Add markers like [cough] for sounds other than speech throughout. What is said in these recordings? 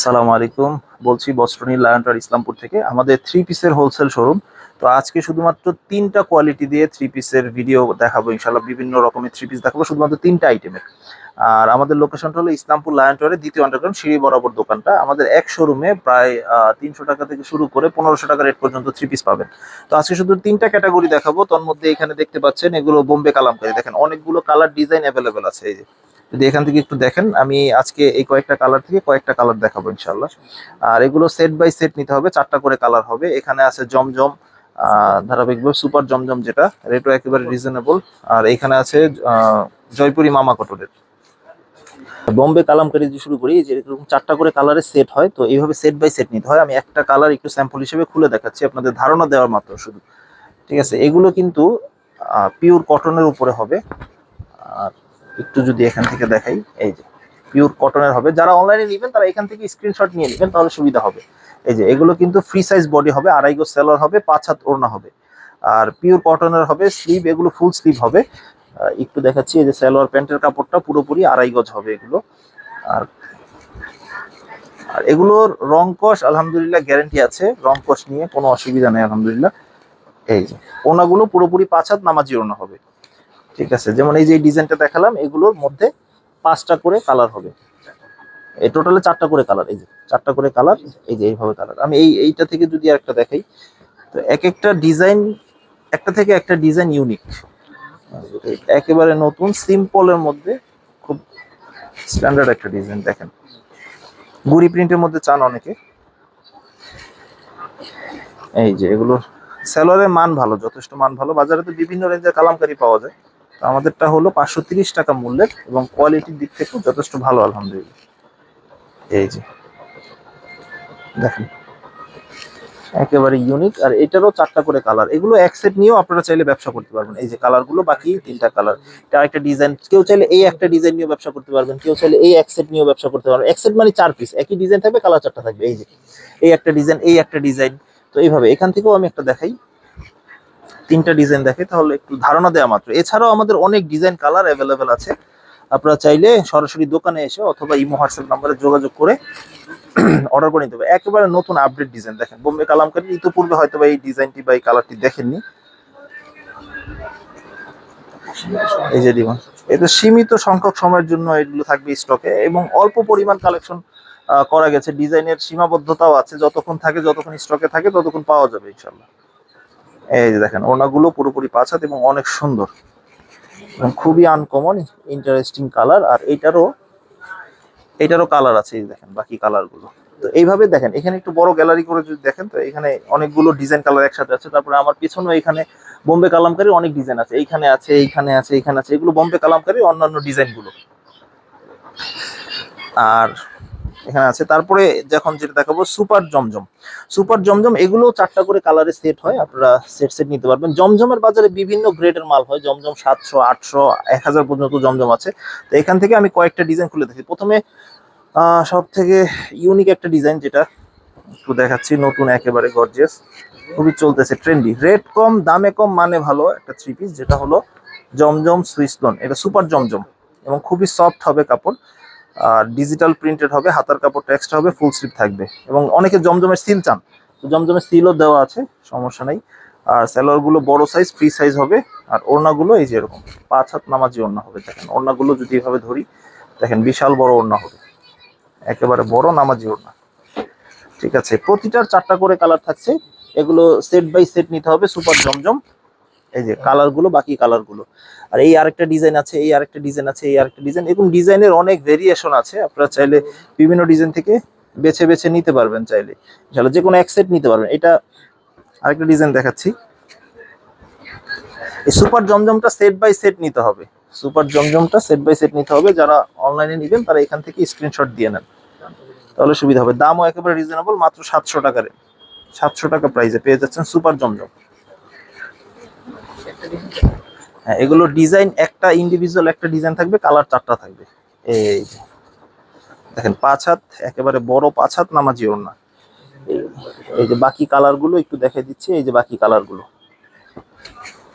আসসালামু আলাইকুম। বলছি বস্ত্রনী লায়ন্টার ইসলামপুর থেকে। আমাদের থ্রি পিসের হোলসেল শোরুম তো আজকে শুধুমাত্র তিনটা কোয়ালিটি দিয়ে থ্রি পিসের ভিডিও দেখাবো ইনশাল্লাহ বিভিন্ন রকমের থ্রি পিস দেখাবো, শুধুমাত্র তিনটা আইটেমের আর আমাদের লোকেশনটা হলো ইসলামপুর লায়ন লায়ন্টারের দ্বিতীয় আন্ডারগ্রাউন্ড সিঁড়ি বরাবর দোকানটা। আমাদের এক শোরুমে প্রায় তিনশো টাকা থেকে শুরু করে পনেরোশো টাকা রেট পর্যন্ত থ্রি পিস পাবেন। তো আজকে শুধু তিনটা ক্যাটাগরি দেখাবো। তার মধ্যে এখানে দেখতে পাচ্ছেন, এগুলো বোম্বে কালামকারি। দেখেন, অনেকগুলো কালার ডিজাইন অ্যাভেলেবেল আছে, এই যে। যদি এখান থেকে একটু দেখেন, আমি আজকে এই কয়েকটা কালার থেকে কয়েকটা কালার দেখাবো ইনশাল্লাহ আর এগুলো সেট বাই সেট নিতে হবে, চারটা করে কালার হবে। এখানে আছে জমজম ধারাবাহিকভাবে সুপার জমজম যেটা রেটও একেবারে রিজনেবল আর এখানে আছে জয়পুরি মামা কটনের বম্বে কালামকারি দিয়ে শুরু করি যেরকম চারটা করে কালারের সেট হয়, তো এইভাবে সেট বাই সেট নিতে হয়। আমি একটা কালার একটু স্যাম্পল হিসেবে খুলে দেখাচ্ছি, আপনাদের ধারণা দেওয়ার মাত্র শুধু। ঠিক আছে, এগুলো কিন্তু পিওর কটনের উপরে হবে। একটু যদি এখান থেকে দেখাই, এই যে পিওর কটনের হবে। যারা অনলাইনে নেবেন, তারা এখান থেকে স্ক্রিনশট নিয়ে নেবেন, তাহলে সুবিধা হবে। এই যে, এগুলো কিন্তু ফ্রি সাইজ বডি হবে, আড়াই গো সেলর হবে, পাঁচ হাত ওড়না হবে। আর পিওর কটনের হবে স্লিভ এগুলো ফুল স্লিভ হবে। একটু দেখাচ্ছি, এই যে সালোয়ার প্যান্টের কাপড়টা পুরোপুরি আড়াই গজ হবে এগুলো। আর আর এগুলোর রং কষ, আলহামদুলিল্লাহ গ্যারেন্টি আছে। রং কষ নিয়ে কোনো অসুবিধা নেই, আলহামদুলিল্লাহ। এই যে ওনাগুলো পুরোপুরি পাঁচ হাত নামাজি ওনা হবে। ঠিক আছে? যেমন এই যে ডিজাইনটা দেখালাম, এগুলোর মধ্যে পাঁচটা করে কালার হবে। এই টোটালে চারটা করে কালার এই যে, চারটা করে কালার এই যে এইভাবে কালার আমি এই, এইটা থেকে যদি একটা দেখাই, তো এক একটা ডিজাইন একটা থেকে একটা ডিজাইন ইউনিক একেবারে নতুন সিম্পলের মধ্যে খুব স্ট্যান্ডার্ড একটা ডিজাইন দেখেন। গুড়ি প্রিন্টের মধ্যে চান অনেকে। এই যে এগুলো স্যালোয়ারের মান ভালো, যথেষ্ট মান ভালো। বাজারে তো বিভিন্ন রেঞ্জের কালামকারি পাওয়া যায়। তো আমাদেরটা হলো পাঁচশো তিরিশ টাকা মূল্যের এবং কোয়ালিটির দিক থেকেও যথেষ্ট ভালো, আলহামদুলিল্লাহ। এই যে, দেখেন। একেবারে ইউনিক আর এটারও চারটা করে কালার এগুলো এক সেট নিয়েও আপনারা চাইলে ব্যবসা করতে পারবেন। এই যে কালারগুলো বাকি তিনটা কালার এটা একটা ডিজাইন কেউ চাইলে এই একটা ডিজাইন নিয়েও ব্যবসা করতে পারবেন। কেউ চাইলে এই এক সেট নিয়েও ব্যবসা করতে পারবেন। এক সেট মানে চার পিস একই ডিজাইন থাকবে কালার চারটা থাকবে। এই যে, এই একটা ডিজাইন এই একটা ডিজাইন তো এইভাবে, এখান থেকেও আমি একটা দেখাই। তিনটা ডিজাইন দেখে, তাহলে একটু ধারণা দেওয়া মাত্র। এছাড়াও আমাদের অনেক ডিজাইন কালার অ্যাভেলেবেল আছে। আপনারা চাইলে সরাসরি দোকানে এসে অথবা ইমো হোয়াটসঅ্যাপ নাম্বারে যোগাযোগ করে [clears throat] অর্ডার করে নিতে হবে একেবারে নতুন আপডেট ডিজাইন দেখেন। বোম্বে কালামকারী, ইতিপূর্বে হয়তো এই ডিজাইনটি বা এই কালারটি দেখেননি। এই যে দিবেন এটা সীমিত সংখ্যক সময়ের জন্য এগুলো থাকবে স্টকে এবং অল্প পরিমাণ কালেকশন করা গেছে। ডিজাইনের সীমাবদ্ধতাও আছে। যতক্ষণ থাকে, যতক্ষণ স্টকে থাকে, ততক্ষণ পাওয়া যাবে ইনশাল্লাহ এই যে দেখেন, ওনাগুলো পুরোপুরি পাঁচ হাত এবং অনেক সুন্দর। খুবই আনকমন ইন্টারেস্টিং কালার আর এইটারও এইটারও কালার আছে, এই দেখেন, বাকি কালারগুলো তো এইভাবে দেখেন, এখানে একটু বড় গ্যালারি করে যদি দেখেন, তো এখানে অনেকগুলো ডিজাইন কালার একসাথে আছে। তারপরে আমার পিছনেও এখানে বোম্বে কালামকারি অনেক ডিজাইন আছে। এইখানে আছে এইখানে আছে এইখানে আছে, এগুলো বোম্বে কালামকারী অন্যান্য ডিজাইনগুলো আর এখানে আছে। তারপরে যখন যেটা দেখাবো, সুপার জমজম। সুপার জমজম এগুলো চারটা করে কালারে সেট হয়, আপনারা সেট সেট নিতে পারবেন। জমজমের বাজারে বিভিন্ন গ্রেডের মাল হয়, জমজম সাতশো, আটশো, এক হাজার পর্যন্ত জমজম আছে। তো এখান থেকে আমি কয়েকটা ডিজাইন খুলে দেখি। প্রথমে সব থেকে ইউনিক একটা ডিজাইন যেটা, একটু দেখাচ্ছি, নতুন একেবারে গর্জিয়াস খুবই চলতেছে ট্রেন্ডি রেট কম, দামে কম মানে ভালো একটা থ্রি পিস যেটা হলো জমজম সুইসলন এটা সুপার জমজম এবং খুবই সফট হবে কাপড়। আর ডিজিটাল প্রিন্টেড হবে, হাতার কাপড়টা এক্সট্রা হবে ফুল স্লিপ থাকবে। এবং অনেকে জমজমের সিল চান, তো জমজমের সিলও দেওয়া আছে, সমস্যা নেই। আর স্যালোয়ারগুলো বড় সাইজ ফ্রি সাইজ হবে, আর ওড়নাগুলো এই যে এরকম, পাঁচ হাত নামাজি ওড়না হবে, দেখেন। ওড়নাগুলো যদি এভাবে ধরি, দেখেন বিশাল বড় ওড়না হবে। একেবারে বড় নামাজি ওড়না। ঠিক আছে, প্রতিটার চারটা করে কালার থাকছে। এগুলো সেট বাই সেট নিতে হবে সুপার জমজম। এই যে কালারগুলো বাকি কালারগুলো আর এই আরেকটা ডিজাইন আছে, এই আরেকটা ডিজাইন আছে, এই আরেকটা ডিজাইন এরকম ডিজাইনের অনেক ভেরিয়েশন আছে। আপনারা চাইলে বিভিন্ন ডিজাইন থেকে বেছে বেছে নিতে পারবেন চাইলে। ইনশাআল্লাহ যে কোনো এক সেট নিতে পারবেন। এটা আরেকটা ডিজাইন দেখাচ্ছি। এই সুপার জমজমটা সেট বাই সেট নিতে হবে। সুপার জমজমটা সেট বাই সেট নিতে হবে। যারা অনলাইনে নেবেন, তারা এখান থেকে স্ক্রিনশট দিয়ে নেন। তাহলে সুবিধা হবে। দামও একেবারে রিজনেবল মাত্র সাতশো টাকার সাতশো টাকা প্রাইসে পেয়ে যাচ্ছেন সুপার জমজম হ্যাঁ এগুলো ডিজাইন একটা ইন্ডিভিজুয়াল একটা ডিজাইন থাকবে, কালার চারটা থাকবে। এই দেখেন, পাঁচ হাত, একেবারে বড় পাঁচ হাত নামাজি এই- এই যে বাকি কালারগুলো একটু দেখে দিচ্ছি, এই যে বাকি কালারগুলো।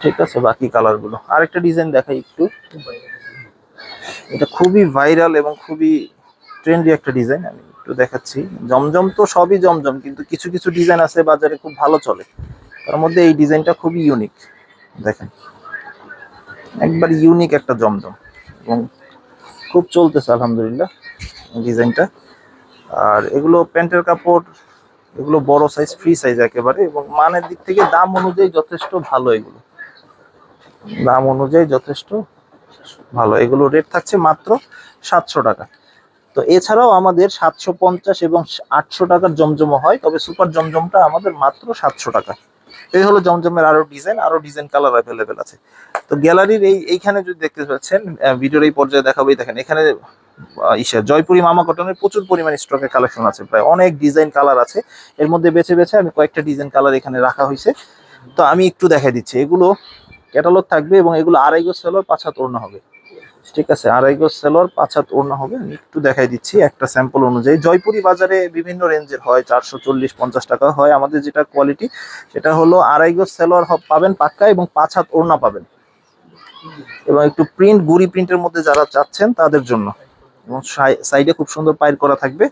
ঠিক আছে, বাকি কালারগুলো। আরেকটা ডিজাইন দেখাই একটু। এটা খুবই ভাইরাল এবং খুবই ট্রেন্ডি একটা ডিজাইন, আমি একটু দেখাচ্ছি। জমজম তো সবই জমজম, কিন্তু কিছু কিছু ডিজাইন আছে বাজারে খুব ভালো চলে। তার মধ্যে এই ডিজাইনটা খুবই ইউনিক দেখেন। একবার ইউনিক একটা জমজম। এবং খুব চলতেছে, আলহামদুলিল্লাহ, ডিজাইনটা। আর এগুলো প্যান্টের কাপড়, এগুলো বড় সাইজ ফ্রি সাইজ একেবারে। এবং মানের দিক থেকে দাম অনুযায়ী যথেষ্ট ভালো এগুলো। দাম অনুযায়ী যথেষ্ট ভালো। এগুলো রেট থাকছে মাত্র সাতশো টাকা। তো এছাড়াও আমাদের সাতশো পঞ্চাশ এবং আটশো টাকার জমজমও হয়, তবে সুপার জমজমটা আমাদের মাত্র সাতশো টাকা। এই হলো জমজমের আরও ডিজাইন আরও ডিজাইন কালার অ্যাভেলেবেল আছে। তো গ্যালারির এই, এইখানে যদি দেখতে পাচ্ছেন ভিডিওর এই পর্যায়ে দেখাবোই দেখেন, এখানে জয়পুরি মামা কটনের প্রচুর পরিমাণে স্টকের কালেকশন আছে, প্রায় অনেক ডিজাইন কালার আছে। এর মধ্যে বেছে বেছে আমি কয়েকটা ডিজাইন কালার এখানে রাখা হয়েছে। তো আমি একটু দেখাই দিচ্ছি, এগুলো ক্যাটালগ থাকবে এবং এগুলো আড়াই গজ সেলর পাঁচ হবে। ঠিক আছে আড়াই গজ সেলর পাঁচ হাত ওড়না হবে। আমি একটু দেখাই দিচ্ছি একটা স্যাম্পল অনুযায়ী। জয়পুরি বাজারে বিভিন্ন রেঞ্জের হয়, চারশো চল্লিশ, পঞ্চাশ টাকা হয়। আমাদের যেটা কোয়ালিটি সেটা হলো আড়াই গজ সেলর পাবেন পাক্কা এবং পাঁচ হাত ওড়না পাবেন। এবং একটু প্রিন্ট গুড়ি প্রিন্টের মধ্যে যারা চাচ্ছেন, তাদের জন্য। এবং সাইডে খুব সুন্দর পায়ের করা থাকবে।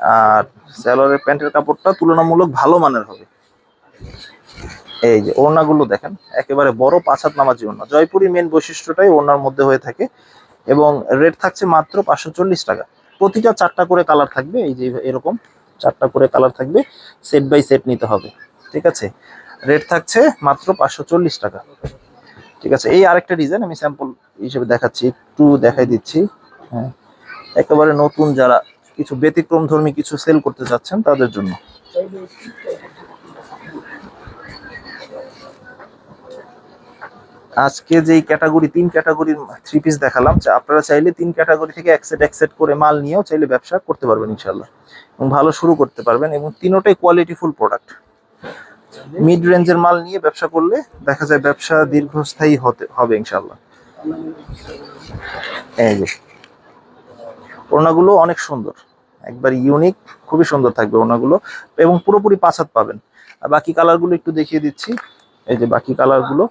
আর স্যালোয়ারের প্যান্টের কাপড়টা তুলনামূলক ভালো মানের হবে। এই যে ওড়নাগুলো দেখেন, একেবারে বড় পাঁচ হাত নামাজি ওড়না। জয়পুরি মেন বৈশিষ্ট্যটাই ওড়নার মধ্যে হয়ে থাকে এবং রেট থাকছে মাত্র পাঁচশো চল্লিশ টাকা। প্রতিটা চারটা করে কালার থাকবে, এই যে এরকম চারটা করে কালার থাকবে সেট বাই সেট নিতে হবে, ঠিক আছে? রেট থাকছে মাত্র পাঁচশো চল্লিশ টাকা, ঠিক আছে? এই আরেকটা ডিজাইন আমি স্যাম্পল হিসেবে দেখাচ্ছি, একটু দেখাই দিচ্ছি। হ্যাঁ একেবারে নতুন যারা কিছু ব্যতিক্রম ধর্মী কিছু সেল করতে চাচ্ছেন তাদের জন্য। আজকে যেই ক্যাটাগরি তিন ক্যাটাগরির থ্রি পিস দেখালাম আপনারা চাইলে তিন ক্যাটাগরি থেকে এক সেট এক সেট করে মাল নিয়েও চাইলে ব্যবসা করতে পারবেন ইনশাল্লাহ এবং ভালো শুরু করতে পারবেন এবং তিনোটাই কোয়ালিটিফুল প্রোডাক্ট মিড রেঞ্জের মাল নিয়ে ব্যবসা করলে দেখা যায় ব্যবসা দীর্ঘস্থায়ী হতে, হবে ইনশাল্লাহ এই যে, ওড়নাগুলো অনেক সুন্দর। একবার ইউনিক খুবই সুন্দর থাকবে ওড়নাগুলো। এবং পুরোপুরি পাঁচ পাবেন। আর বাকি কালারগুলো একটু দেখিয়ে দিচ্ছি। এই যে বাকি কালারগুলো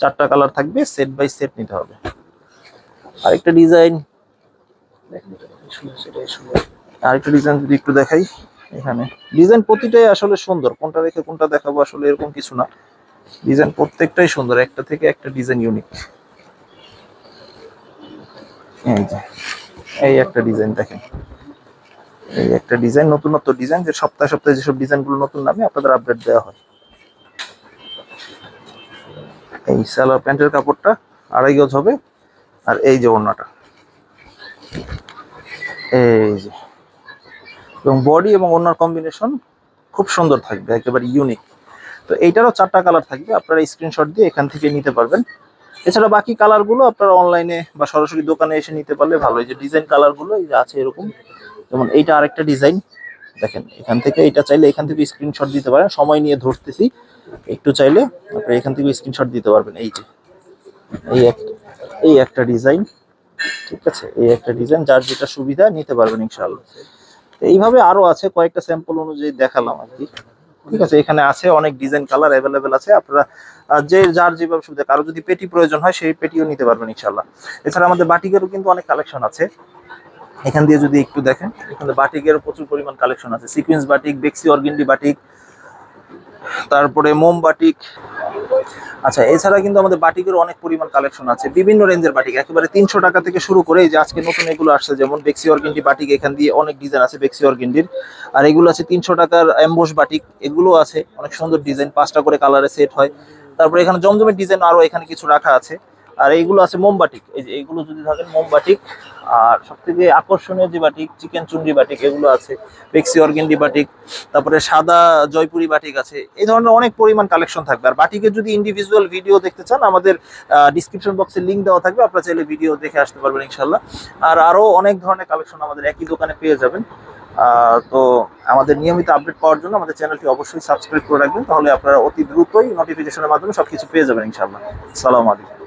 চারটা কালার থাকবে সেট বাই সেট নিতে হবে। আরেকটা ডিজাইন আরেকটা ডিজাইন যদি একটু দেখাই এখানে। ডিজাইন প্রতিটাই আসলে সুন্দর। কোনটা রেখে কোনটা দেখাবো আসলে এরকম কিছু না। ডিজাইন প্রত্যেকটাই সুন্দর। একটা থেকে একটা ডিজাইন ইউনিক এই একটা ডিজাইন দেখেন। এই একটা ডিজাইন নতুনত্ব। ডিজাইন যে সপ্তাহে সপ্তাহে যেসব ডিজাইনগুলো নতুন নামে আপনাদের আপডেট দেওয়া হয়। এই সালোয়ার প্যান্টের কাপড়টা আড়াই গজ হবে। আর এই যে ওড়নাটা। এই যে। এবং বডি এবং ওড়নার কম্বিনেশন খুব সুন্দর থাকবে, একেবারে ইউনিক তো এইটারও চারটা কালার থাকবে, আপনারা স্ক্রিনশট দিয়ে এখান থেকে নিতে পারবেন। এছাড়া বাকি কালারগুলো আপনারা অনলাইনে বা সরাসরি দোকানে এসে নিতে পারলে ভালো। এই যে ডিজাইন কালারগুলো এই যে আছে এরকম। যেমন এইটা আরেকটা ডিজাইন দেখেন, এখান থেকে এটা চাইলে এখান থেকে স্ক্রিনশট দিতে পারেন। সময় নিয়ে ধরতেছি। একটু চাইলে আপনারা এখান থেকে স্ক্রিনশট দিতে পারবেন। এই যে, এই একটা এই একটা ডিজাইন ঠিক আছে? এই একটা ডিজাইন যার যেটা সুবিধা নিতে পারবেন ইনশাআল্লাহ। এইভাবে আরও আছে, কয়েকটা স্যাম্পল অনুযায়ী দেখালাম আর কি। ঠিক আছে, এখানে আছে অনেক ডিজাইন কালার অ্যাভেলেবেল আছে। আপনারা যে, যার যেভাবে সুবিধা, কারও যদি পেটি প্রয়োজন হয়, সেই পেটিও নিতে পারবেন ইনশাআল্লাহ। এছাড়া আমাদের বাটিকেরও কিন্তু অনেক কালেকশন আছে। এখান দিয়ে যদি একটু দেখেন, এখানে বাটিকেরও প্রচুর পরিমাণ কালেকশন আছে। সিকুয়েন্স বাটিক বেক্সি অর্গেন্ডি বাটিক, তারপরে মোম বাটিক। আচ্ছা এছাড়া কিন্তু আমাদের বাটিকের অনেক পরিমাণ কালেকশন আছে। বিভিন্ন রেঞ্জের বাটিক, একেবারে তিনশো টাকা থেকে শুরু করে যে আজকে নতুন এগুলো আসছে, যেমন বেক্সি অর্গেন্ডি বাটিক, এখান দিয়ে অনেক ডিজাইন আছে বেক্সি অর্গেন্ডির আর এগুলো আছে তিনশো টাকার অ্যাম্বোস বাটিক, এগুলো আছে। অনেক সুন্দর ডিজাইন পাঁচটা করে কালারে সেট হয়। তারপরে এখানে জমজমের ডিজাইন আরও এখানে কিছু রাখা আছে। আর এইগুলো আছে মোমবাটিক এই যে এইগুলো যদি থাকেন মোমবাটিক আর সব থেকে আকর্ষণীয় যে বাটিক, চিকেন চুন্ডি বাটিক, এগুলো আছে বেক্সি অর্গেন্ডি বাটিক, তারপরে সাদা জয়পুরি বাটিক আছে, এই ধরনের অনেক পরিমাণ কালেকশন থাকবে। আর বাটিকের যদি ইন্ডিভিজুয়াল ভিডিও দেখতে চান, আমাদের ডিসক্রিপশন বক্সে লিঙ্ক দেওয়া থাকবে, আপনারা চাইলে ভিডিও দেখে আসতে পারবেন ইনশাল্লাহ আর আরও অনেক ধরনের কালেকশন আমাদের একই দোকানে পেয়ে যাবেন। তো আমাদের নিয়মিত আপডেট পাওয়ার জন্য আমাদের চ্যানেলটি অবশ্যই সাবস্ক্রাইব করে রাখবেন, তাহলে আপনারা অতি দ্রুতই নোটিফিকেশনের মাধ্যমে সবকিছু পেয়ে যাবেন ইনশাল্লাহ সালাম আলাইকুম।